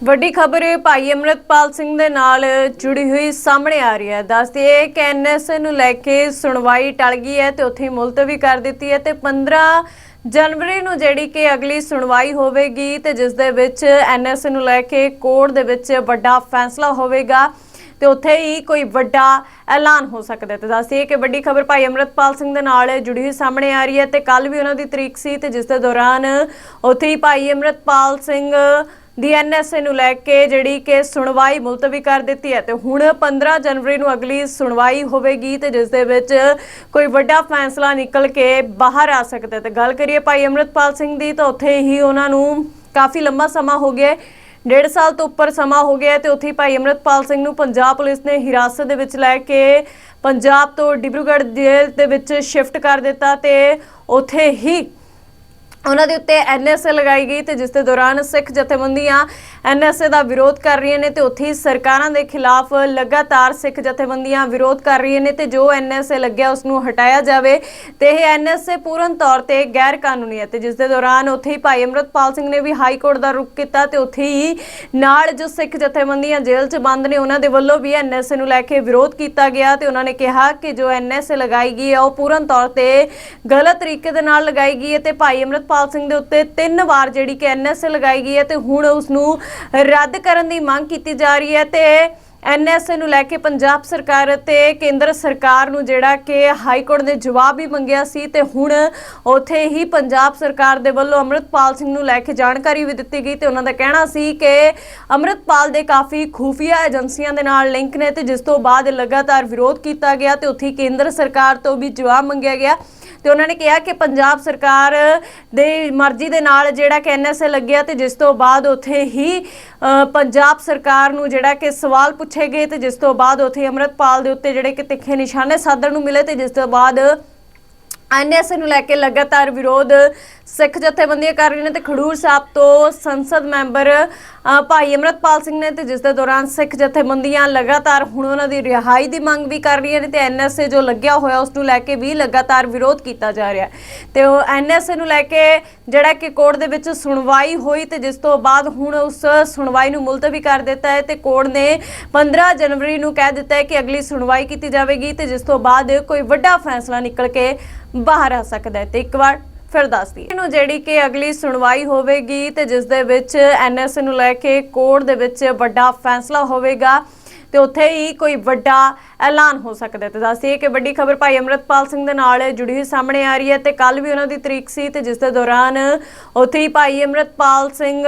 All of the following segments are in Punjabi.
ਵੱਡੀ ਖਬਰ ਭਾਈ ਅਮਰਤਪਾਲ ਸਿੰਘ ਦੇ ਨਾਲ ਜੁੜੀ ਹੋਈ ਸਾਹਮਣੇ ਆ ਰਹੀ ਹੈ। ਦੱਸਦੇ ਹੈ ਕਿ ਐਨਐਸਏ ਨੂੰ ਲੈ ਕੇ ਸੁਣਵਾਈ ਟਲ ਗਈ ਹੈ ਤੇ ਉੱਥੇ ਹੀ ਮੁਲਤਵੀ ਕਰ ਦਿੱਤੀ ਹੈ ਤੇ 15 ਜਨਵਰੀ ਨੂੰ ਜਿਹੜੀ ਕਿ ਅਗਲੀ ਸੁਣਵਾਈ ਹੋਵੇਗੀ ਤੇ ਜਿਸ ਦੇ ਵਿੱਚ ਐਨਐਸਏ ਨੂੰ ਲੈ ਕੇ ਕੋਰਟ ਦੇ ਵਿੱਚ ਵੱਡਾ ਫੈਸਲਾ ਹੋਵੇਗਾ ਤੇ ਉੱਥੇ ਹੀ ਕੋਈ ਵੱਡਾ ਐਲਾਨ ਹੋ ਸਕਦਾ ਹੈ। ਦੱਸਦੀ ਦੱਸਦੀਏ ਕਿ ਵੱਡੀ ਖਬਰ ਭਾਈ ਅਮਰਤਪਾਲ ਸਿੰਘ ਦੇ ਨਾਲ ਜੁੜੀ ਹੋਈ ਸਾਹਮਣੇ ਆ ਰਹੀ ਹੈ ਤੇ ਕੱਲ ਵੀ ਉਹਨਾਂ ਦੀ ਤਰੀਕ ਸੀ ਤੇ ਜਿਸ ਦੇ ਦੌਰਾਨ ਉੱਥੇ ਹੀ ਭਾਈ ਅਮਰਤਪਾਲ ਸਿੰਘ ਦੀ ਐਨਐਸਏ ਨੂੰ ਲੈ ਕੇ ਜਿਹੜੀ ਕਿ ਸੁਣਵਾਈ ਮੁਲਤਵੀ ਕਰ ਦਿੱਤੀ ਹੈ ਤੇ ਹੁਣ 15 ਜਨਵਰੀ ਨੂੰ ਅਗਲੀ ਸੁਣਵਾਈ ਹੋਵੇਗੀ ਤੇ ਜਿਸ ਦੇ ਵਿੱਚ ਕੋਈ ਵੱਡਾ ਫੈਸਲਾ ਨਿਕਲ ਕੇ ਬਾਹਰ ਆ ਸਕਦਾ ਹੈ। ਤੇ ਗੱਲ ਕਰੀਏ ਭਾਈ ਅਮਰਤਪਾਲ ਸਿੰਘ ਦੀ ਤਾਂ ਉੱਥੇ ਹੀ ਉਹਨਾਂ ਨੂੰ ਕਾਫੀ ਲੰਮਾ ਸਮਾਂ ਹੋ ਗਿਆ ਡੇਢ ਸਾਲ ਤੋਂ ਉੱਪਰ ਸਮਾਂ ਹੋ ਗਿਆ ਹੈ ਤੇ ਉੱਥੇ ਹੀ ਭਾਈ ਅਮਰਤਪਾਲ ਸਿੰਘ ਨੂੰ ਪੰਜਾਬ ਪੁਲਿਸ ਨੇ ਹਿਰਾਸਤ ਦੇ ਵਿੱਚ ਲੈ ਕੇ ਪੰਜਾਬ ਤੋਂ ਡਿਬਰੂਗੜ੍ਹ ਜੇਲ੍ਹ ਦੇ ਵਿੱਚ ਸ਼ਿਫਟ ਕਰ ਦਿੱਤਾ ਤੇ ਉੱਥੇ ਹੀ ਉਹਨਾਂ ਦੇ ਉੱਤੇ ਐਨਐਸਏ ਲਗਾਈ ਗਈ ਤੇ ਜਿਸ ਦੇ ਦੌਰਾਨ ਸਿੱਖ ਜਥੇਬੰਦੀਆਂ ਐਨਐਸਏ ਦਾ ਵਿਰੋਧ ਕਰ ਰਹੀਆਂ ਨੇ ਤੇ ਉੱਥੇ ਹੀ ਸਰਕਾਰਾਂ ਦੇ ਖਿਲਾਫ ਲਗਾਤਾਰ ਸਿੱਖ ਜਥੇਬੰਦੀਆਂ ਵਿਰੋਧ ਕਰ ਰਹੀਆਂ ਨੇ ਤੇ ਜੋ ਐਨਐਸਏ ਲੱਗਿਆ ਉਸ ਨੂੰ ਹਟਾਇਆ ਜਾਵੇ ਤੇ ਇਹ ਐਨਐਸਏ ਪੂਰਨ ਤੌਰ ਤੇ ਗੈਰ ਕਾਨੂੰਨੀ ਹੈ ਤੇ ਜਿਸ ਦੇ ਦੌਰਾਨ ਉੱਥੇ ਹੀ ਭਾਈ ਅਮਰਤਪਾਲ ਸਿੰਘ ਨੇ ਵੀ ਹਾਈ ਕੋਰਟ ਦਾ ਰੁਖ ਕੀਤਾ ਤੇ ਉੱਥੇ ਹੀ ਨਾਲ ਜੋ ਸਿੱਖ ਜਥੇਬੰਦੀਆਂ ਜੇਲ੍ਹ 'ਚ ਬੰਦ ਨੇ ਉਹਨਾਂ ਦੇ ਵੱਲੋਂ ਵੀ ਐਨਐਸਏ ਨੂੰ ਲੈ ਕੇ ਵਿਰੋਧ ਕੀਤਾ ਗਿਆ ਤੇ ਉਹਨਾਂ ਨੇ ਕਿਹਾ ਕਿ ਜੋ ਐਨਐਸਏ ਲਗਾਈ ਗਈ ਹੈ ਉਹ ਪੂਰਨ ਤੌਰ ਤੇ ਗਲਤ ਤਰੀਕੇ ਦੇ ਨਾਲ ਲਗਾਈ ਗਈ ਹੈ ਤੇ ਭਾਈ ਅਮਰਤਪਾਲ ਸਿੰਘ ਦੇ ਉੱਤੇ ਤਿੰਨ ਵਾਰ ਜਿਹੜੀ ਕਿ ਐਨਐਸਏ ਲਗਾਈ ਗਈ ਹੈ ਤੇ ਹੁਣ ਉਸ ਨੂੰ ਰੱਦ ਕਰਨ ਦੀ ਮੰਗ ਕੀਤੀ ਜਾ ਰਹੀ ਹੈ ਤੇ ਐਨਐਸਏ ਨੂੰ ਲੈ ਕੇ ਪੰਜਾਬ ਸਰਕਾਰ ਅਤੇ ਕੇਂਦਰ ਸਰਕਾਰ ਨੂੰ ਜਿਹੜਾ ਕਿ ਹਾਈ ਕੋਰਟ ਨੇ ਜਵਾਬ ਵੀ ਮੰਗਿਆ ਸੀ ਤੇ ਹੁਣ ਉੱਥੇ ਹੀ ਪੰਜਾਬ ਸਰਕਾਰ ਦੇ ਵੱਲੋਂ ਅਮਰਤਪਾਲ ਸਿੰਘ ਨੂੰ ਲੈ ਕੇ ਜਾਣਕਾਰੀ ਵੀ ਦਿੱਤੀ ਗਈ ਤੇ ਉਹਨਾਂ ਦਾ ਕਹਿਣਾ ਸੀ ਕਿ ਅਮਰਤਪਾਲ ਦੇ ਕਾਫੀ ਖੂਫੀਆ ਏਜੰਸੀਆਂ ਦੇ ਨਾਲ ਲਿੰਕ ਨੇ ਤੇ ਜਿਸ ਤੋਂ ਬਾਅਦ ਲਗਾਤਾਰ ਵਿਰੋਧ ਕੀਤਾ ਗਿਆ ਤੇ ਉੱਥੇ ਕੇਂਦਰ ਸਰਕਾਰ ਤੋਂ ਵੀ ਜਵਾਬ ਮੰਗਿਆ ਗਿਆ। ਤੇ ਉਹਨਾਂ ਨੇ ਕਿਹਾ ਕਿ ਪੰਜਾਬ ਸਰਕਾਰ ਦੇ ਮਰਜ਼ੀ ਦੇ ਨਾਲ ਜਿਹੜਾ ਕਿ ਐਨਐਸਏ ਲੱਗਿਆ ਤੇ ਜਿਸ ਤੋਂ ਬਾਅਦ ਉੱਥੇ ਹੀ ਅ, ਪੰਜਾਬ ਸਰਕਾਰ ਨੂੰ ਜਿਹੜਾ ਕਿ ਸਵਾਲ ਪੁੱਛੇ ਗਏ ਤੇ ਜਿਸ ਤੋਂ ਬਾਅਦ ਉੱਥੇ ਅਮਰਤਪਾਲ ਦੇ ਉੱਤੇ ਜਿਹੜੇ ਕਿ ਤਿੱਖੇ ਨਿਸ਼ਾਨੇ ਸਾਧਣ ਨੂੰ ਮਿਲੇ ਤੇ ਜਿਸ ਤੋਂ ਬਾਅਦ ਐਨਐਸਏ ਨੂੰ ਲੈ ਕੇ ਲਗਾਤਾਰ ਵਿਰੋਧ, ਸਿੱਖ ਜਥੇਬੰਦੀਆਂ ਕਰ ਰਹੀਆਂ ਨੇ ਤੇ ਖਡੂਰ ਸਾਹਿਬ ਤੋਂ ਸੰਸਦ ਮੈਂਬਰ ਭਾਈ ਅਮਰਤਪਾਲ ਸਿੰਘ ਨੇ ਤੇ ਜਿਸ ਦੇ ਦੌਰਾਨ ਸਿੱਖ ਜਥੇਬੰਦੀਆਂ ਲਗਾਤਾਰ ਹੁਣ ਉਹਨਾਂ ਦੀ ਰਿਹਾਈ ਦੀ ਮੰਗ ਵੀ ਕਰ ਰਹੀਆਂ ਨੇ ਤੇ ਐਨਐਸਏ ਜੋ ਲੱਗਿਆ ਹੋਇਆ ਉਸ ਨੂੰ ਲੈ ਕੇ ਵੀ ਲਗਾਤਾਰ ਵਿਰੋਧ ਕੀਤਾ ਜਾ ਰਿਹਾ। ਹੈ ਤੇ ਉਹ ਐਨਐਸਏ ਨੂੰ ਲੈ ਕੇ ਜਿਹੜਾ ਕਿ ਕੋਰਟ ਦੇ ਵਿੱਚ ਸੁਣਵਾਈ ਹੋਈ ਤੇ ਜਿਸ ਤੋਂ ਬਾਅਦ ਹੁਣ ਉਸ ਸੁਣਵਾਈ ਨੂੰ ਮੁਲਤਵੀ ਕਰ ਦਿੱਤਾ ਹੈ ਤੇ ਕੋਰਟ ਨੇ 15 ਜਨਵਰੀ ਨੂੰ ਕਹਿ ਦਿੱਤਾ ਹੈ ਕਿ ਅਗਲੀ ਸੁਣਵਾਈ ਕੀਤੀ ਜਾਵੇਗੀ ਤੇ ਜਿਸ ਤੋਂ ਬਾਅਦ ਕੋਈ ਵੱਡਾ ਫੈਸਲਾ ਨਿਕਲ ਕੇ ਬਾਹਰ ਆ ਸਕਦਾ ਹੈ। ਤੇ ਇੱਕ ਵਾਰ ਫਿਰ ਦੱਸਦੀ ਇਹਨੂੰ ਜਿਹੜੀ ਕਿ ਅਗਲੀ ਸੁਣਵਾਈ ਹੋਵੇਗੀ ਤੇ ਜਿਸ ਦੇ ਵਿੱਚ ਐਨਐਸਏ ਨੂੰ ਲੈ ਕੇ ਕੋਰਟ ਦੇ ਵਿੱਚ ਵੱਡਾ ਫੈਸਲਾ ਹੋਵੇਗਾ ਤੇ ਉੱਥੇ ਹੀ ਕੋਈ ਵੱਡਾ ਐਲਾਨ ਹੋ ਸਕਦਾ ਤੇ ਦੱਸਦੀ ਕਿ ਵੱਡੀ ਖਬਰ ਭਾਈ ਅਮਰਤਪਾਲ ਸਿੰਘ ਦੇ ਨਾਲ ਜੁੜੀ ਹੋਈ ਸਾਹਮਣੇ ਆ ਰਹੀ ਹੈ ਤੇ ਕੱਲ ਵੀ ਉਹਨਾਂ ਦੀ ਤਰੀਕ ਸੀ ਤੇ ਜਿਸ ਦੇ ਦੌਰਾਨ ਉੱਥੇ ਹੀ ਭਾਈ ਅਮਰਤਪਾਲ ਸਿੰਘ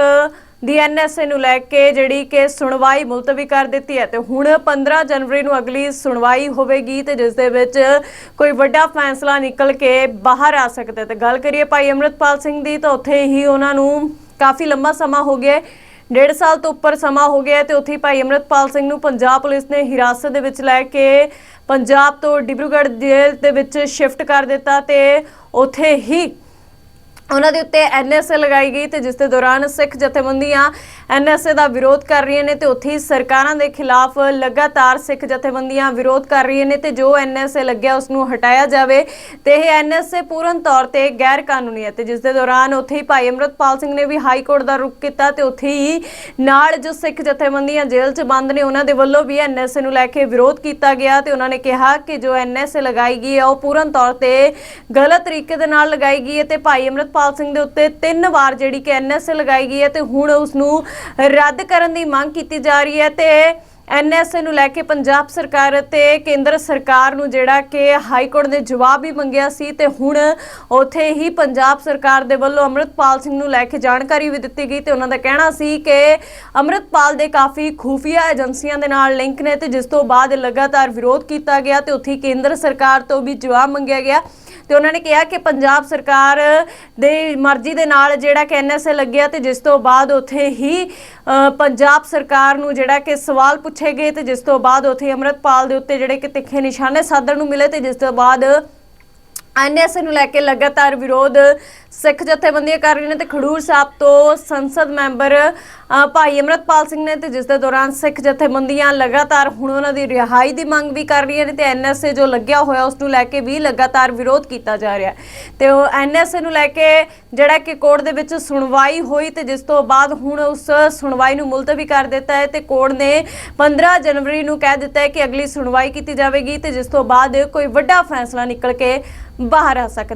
ਦੀ ਐਨਐਸਏ ਨੂੰ ਲੈ ਕੇ ਜਿਹੜੀ ਕਿ ਸੁਣਵਾਈ ਮੁਲਤਵੀ ਕਰ ਦਿੱਤੀ ਹੈ ਤੇ ਹੁਣ 15 ਜਨਵਰੀ ਨੂੰ ਅਗਲੀ ਸੁਣਵਾਈ ਹੋਵੇਗੀ ਤੇ ਜਿਸ ਦੇ ਵਿੱਚ ਕੋਈ ਵੱਡਾ ਫੈਸਲਾ ਨਿਕਲ ਕੇ ਬਾਹਰ ਆ ਸਕਦਾ ਹੈ। ਤੇ ਗੱਲ ਕਰੀਏ ਭਾਈ ਅਮਰਤਪਾਲ ਸਿੰਘ ਦੀ ਤਾਂ ਉੱਥੇ ਹੀ ਉਹਨਾਂ ਨੂੰ ਕਾਫੀ ਲੰਮਾ ਸਮਾਂ ਹੋ ਗਿਆ ਡੇਢ ਸਾਲ ਤੋਂ ਉੱਪਰ ਸਮਾਂ ਹੋ ਗਿਆ ਹੈ ਤੇ ਉੱਥੇ ਹੀ ਭਾਈ ਅਮਰਤਪਾਲ ਸਿੰਘ ਨੂੰ ਪੰਜਾਬ ਪੁਲਿਸ ਨੇ ਹਿਰਾਸਤ ਦੇ ਵਿੱਚ ਲੈ ਕੇ ਪੰਜਾਬ ਤੋਂ ਡਿਬਰੂਗੜ੍ਹ ਜੇਲ੍ਹ ਦੇ ਵਿੱਚ ਸ਼ਿਫਟ ਕਰ ਦਿੱਤਾ ਤੇ ਉੱਥੇ ਹੀ ਉਹਨਾਂ ਦੇ ਉੱਤੇ ਐਨਐਸਏ ਲਗਾਈ ਗਈ ਤੇ ਜਿਸ ਦੇ ਦੌਰਾਨ ਸਿੱਖ ਜਥੇਬੰਦੀਆਂ ਐਨਐਸਏ ਦਾ ਵਿਰੋਧ ਕਰ ਰਹੀਆਂ ਨੇ ਤੇ ਉੱਥੇ ਹੀ ਸਰਕਾਰਾਂ ਦੇ ਖਿਲਾਫ ਲਗਾਤਾਰ ਸਿੱਖ ਜਥੇਬੰਦੀਆਂ ਵਿਰੋਧ ਕਰ ਰਹੀਆਂ ਨੇ ਤੇ ਜੋ ਐਨਐਸਏ ਲੱਗਿਆ ਉਸ ਨੂੰ ਹਟਾਇਆ ਜਾਵੇ ਤੇ ਇਹ ਐਨਐਸਏ ਪੂਰਨ ਤੌਰ ਤੇ ਗੈਰ ਕਾਨੂੰਨੀ ਹੈ ਤੇ ਜਿਸ ਦੇ ਦੌਰਾਨ ਉੱਥੇ ਹੀ ਭਾਈ ਅਮਰਤਪਾਲ ਸਿੰਘ ਨੇ ਵੀ ਹਾਈ ਕੋਰਟ ਦਾ ਰੁਖ ਕੀਤਾ ਤੇ ਉੱਥੇ ਹੀ ਨਾਲ ਜੋ ਸਿੱਖ ਜਥੇਬੰਦੀਆਂ ਜੇਲ੍ਹ 'ਚ ਬੰਦ ਨੇ ਉਹਨਾਂ ਦੇ ਵੱਲੋਂ ਵੀ ਐਨਐਸਏ ਨੂੰ ਲੈ ਕੇ ਵਿਰੋਧ ਕੀਤਾ ਗਿਆ ਤੇ ਉਹਨਾਂ ਨੇ ਕਿਹਾ ਕਿ ਜੋ ਐਨਐਸਏ ਲਗਾਈ ਗਈ ਹੈ ਉਹ ਪੂਰਨ ਤੌਰ ਤੇ ਗਲਤ ਤਰੀਕੇ ਦੇ ਨਾਲ ਲਗਾਈ ਗਈ ਹੈ ਤੇ ਭਾਈ ਅਮਰਤਪਾਲ ਸਿੰਘ ਦੇ ਉੱਤੇ ਤਿੰਨ ਵਾਰ ਜਿਹੜੀ ਕਿ ਐਨਐਸਏ ਲਗਾਈ ਗਈ ਹੈ ਤੇ ਹੁਣ ਉਸ ਨੂੰ ਰੱਦ ਕਰਨ ਦੀ ਮੰਗ ਕੀਤੀ ਜਾ ਰਹੀ ਹੈ ਤੇ ਐਨਐਸਏ ਨੂੰ ਲੈ ਕੇ ਪੰਜਾਬ ਸਰਕਾਰ ਅਤੇ ਕੇਂਦਰ ਸਰਕਾਰ ਨੂੰ ਜਿਹੜਾ ਕਿ ਹਾਈ ਕੋਰਟ ਨੇ ਜਵਾਬ ਵੀ ਮੰਗਿਆ ਸੀ ਤੇ ਹੁਣ ਉੱਥੇ ਹੀ ਪੰਜਾਬ ਸਰਕਾਰ ਦੇ ਵੱਲੋਂ ਅਮਰਤਪਾਲ ਸਿੰਘ ਨੂੰ ਲੈ ਕੇ ਜਾਣਕਾਰੀ ਵੀ ਦਿੱਤੀ ਗਈ ਤੇ ਉਹਨਾਂ ਦਾ ਕਹਿਣਾ ਸੀ ਕਿ ਅਮਰਤਪਾਲ ਦੇ ਕਾਫੀ ਖੂਫੀਆ ਏਜੰਸੀਆਂ ਦੇ ਨਾਲ ਲਿੰਕ ਨੇ ਤੇ ਜਿਸ ਤੋਂ ਬਾਅਦ ਲਗਾਤਾਰ ਵਿਰੋਧ ਕੀਤਾ ਗਿਆ ਤੇ ਉੱਥੇ ਕੇਂਦਰ ਸਰਕਾਰ ਤੋਂ ਵੀ ਜਵਾਬ ਮੰਗਿਆ ਗਿਆ। ਤੇ ਉਹਨਾਂ ਨੇ ਕਿਹਾ ਕਿ ਪੰਜਾਬ ਸਰਕਾਰ ਦੇ ਮਰਜ਼ੀ ਦੇ ਨਾਲ ਜਿਹੜਾ ਕਿ ਐਨਐਸਏ ਲੱਗਿਆ ਤੇ ਜਿਸ ਤੋਂ ਬਾਅਦ ਉੱਥੇ ਹੀ ਪੰਜਾਬ ਸਰਕਾਰ ਨੂੰ ਜਿਹੜਾ ਕਿ ਸਵਾਲ ਪੁੱਛੇ ਗਏ ਤੇ ਜਿਸ ਤੋਂ ਬਾਅਦ ਉੱਥੇ ਅਮਰਤਪਾਲ ਦੇ ਉੱਤੇ ਜਿਹੜੇ ਕਿ ਤਿੱਖੇ ਨਿਸ਼ਾਨੇ ਸਾਧਣ ਨੂੰ ਮਿਲੇ ਤੇ ਜਿਸ ਤੋਂ ਬਾਅਦ ਐਨਐਸਏ ਨੂੰ ਲੈ ਕੇ ਲਗਾਤਾਰ ਵਿਰੋਧ। ਸਿੱਖ ਜਥੇਬੰਦੀਆਂ ਕਰ ਰਹੀਆਂ ਨੇ ਤੇ ਖਡੂਰ ਸਾਹਿਬ ਤੋਂ ਸੰਸਦ ਮੈਂਬਰ ਭਾਈ ਅਮਰਤਪਾਲ ਸਿੰਘ ਨੇ ਤੇ ਜਿਸ ਦੇ ਦੌਰਾਨ ਸਿੱਖ ਜਥੇਬੰਦੀਆਂ ਲਗਾਤਾਰ ਹੁਣ ਉਹਨਾਂ ਦੀ ਰਿਹਾਈ ਦੀ ਮੰਗ ਵੀ ਕਰ ਰਹੀਆਂ ਨੇ ਤੇ ਐਨਐਸਏ ਜੋ ਲੱਗਿਆ ਹੋਇਆ ਉਸ ਨੂੰ ਲੈ ਕੇ ਵੀ ਲਗਾਤਾਰ ਵਿਰੋਧ ਕੀਤਾ ਜਾ ਰਿਹਾ। ਹੈ ਤੇ ਉਹ ਐਨਐਸਏ ਨੂੰ ਲੈ ਕੇ ਜਿਹੜਾ ਕਿ ਕੋਰਟ ਦੇ ਵਿੱਚ ਸੁਣਵਾਈ ਹੋਈ ਤੇ ਜਿਸ ਤੋਂ ਬਾਅਦ ਹੁਣ ਉਸ ਸੁਣਵਾਈ ਨੂੰ ਮੁਲਤਵੀ ਕਰ ਦਿੱਤਾ ਹੈ ਤੇ ਕੋਰਟ ਨੇ 15 ਜਨਵਰੀ ਨੂੰ ਕਹਿ ਦਿੱਤਾ ਹੈ ਕਿ ਅਗਲੀ ਸੁਣਵਾਈ ਕੀਤੀ ਜਾਵੇਗੀ ਤੇ ਜਿਸ ਤੋਂ ਬਾਅਦ ਕੋਈ ਵੱਡਾ ਫੈਸਲਾ ਨਿਕਲ ਕੇ ਬਾਹਰ ਆ ਸਕਦੇ